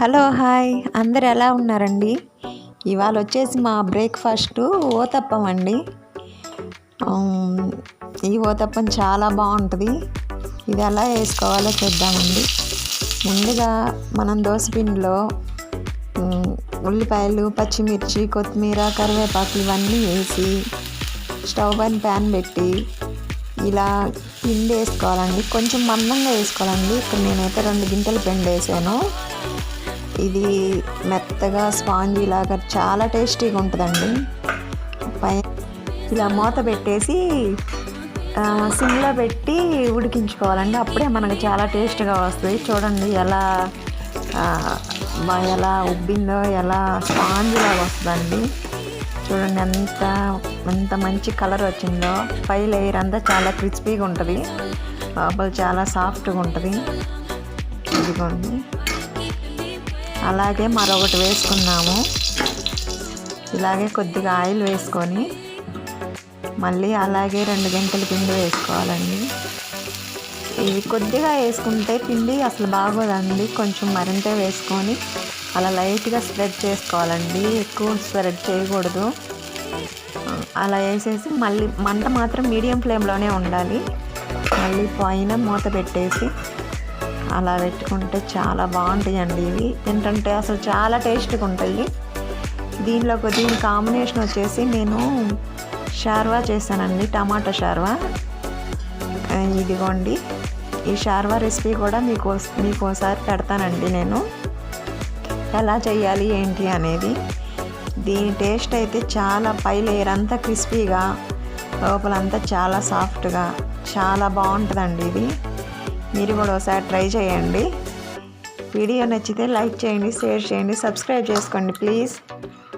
Hello hi. అందరు ఎలా ఉన్నారండి? ఇవాళ వచ్చేసి మా బ్రేక్ఫాస్ట్ ఓతప్పం అండి. ఈ ఓతప్పం చాలా బాగుంటుంది. ఇది ఎలా వేసుకోవాలో చూద్దామండి. ముందుగా మనం దోసపిండిలో ఉల్లిపాయలు పచ్చిమిర్చి కొత్తిమీర కరివేపాకు ఇవన్నీ వేసి స్టవ్ పైన ప్యాన్ పెట్టి ఇలా పిండి వేసుకోవాలండి. కొంచెం మందంగా వేసుకోవాలండి. ఇక్కడ నేనైతే రెండు గింటలు పిండి వేసాను ఇది మెత్తగా స్పాంజీ లాగా చాలా టేస్టీగా ఉంటుందండి. పై ఇలా మూత పెట్టేసి సిమ్లో పెట్టి ఉడికించుకోవాలండి. అప్పుడే మనకు చాలా టేస్ట్గా వస్తుంది. చూడండి ఎలా ఎలా ఉబ్బిందో ఎలా స్పాంజ్ లాగా వస్తుందండి. చూడండి ఎంత ఎంత మంచి కలర్ వచ్చిందో. పై లేయర్ అంతా చాలా క్రిస్పీగా ఉంటుంది. లోపల చాలా సాఫ్ట్గా ఉంటుంది. ఇదిగోండి. అలాగే మరొకటి వేసుకున్నాము ఇలాగే కొద్దిగా ఆయిల్ వేసుకొని మళ్ళీ అలాగే రెండు గంటల పిండి వేసుకోవాలండి. ఇవి కొద్దిగా వేసుకుంటే పిండి అసలు బాగోదండి. కొంచెం మరింత వేసుకొని అలా లైట్గా స్ప్రెడ్ చేసుకోవాలండి. ఎక్కువ స్ప్రెడ్ చేయకూడదు. అలా వేసేసి మళ్ళీ మంట మాత్రం మీడియం ఫ్లేమ్లోనే ఉండాలి. మళ్ళీ పైన మూత పెట్టేసి అలా పెట్టుకుంటే చాలా బాగుంటాయండి ఇవి. ఏంటంటే అసలు చాలా టేస్ట్గా ఉంటాయి. ఒక దీని కాంబినేషన్ వచ్చేసి నేను షార్వా చేశానండి టమాటా షార్వా. ఇదిగోండి. ఈ షార్వా రెసిపీ కూడా మీకు మీకు ఒకసారి పెడతానండి నేను. ఎలా చేయాలి ఏంటి అనేది. దీని టేస్ట్ అయితే చాలా పై లేయర్ అంతా క్రిస్పీగా లోపలంతా చాలా సాఫ్ట్గా చాలా బాగుంటుందండి ఇది. మీరు కూడా ఒకసారి ట్రై చేయండి. వీడియో నచ్చితే లైక్ చేయండి షేర్ చేయండి సబ్స్క్రైబ్ చేసుకోండి ప్లీజ్.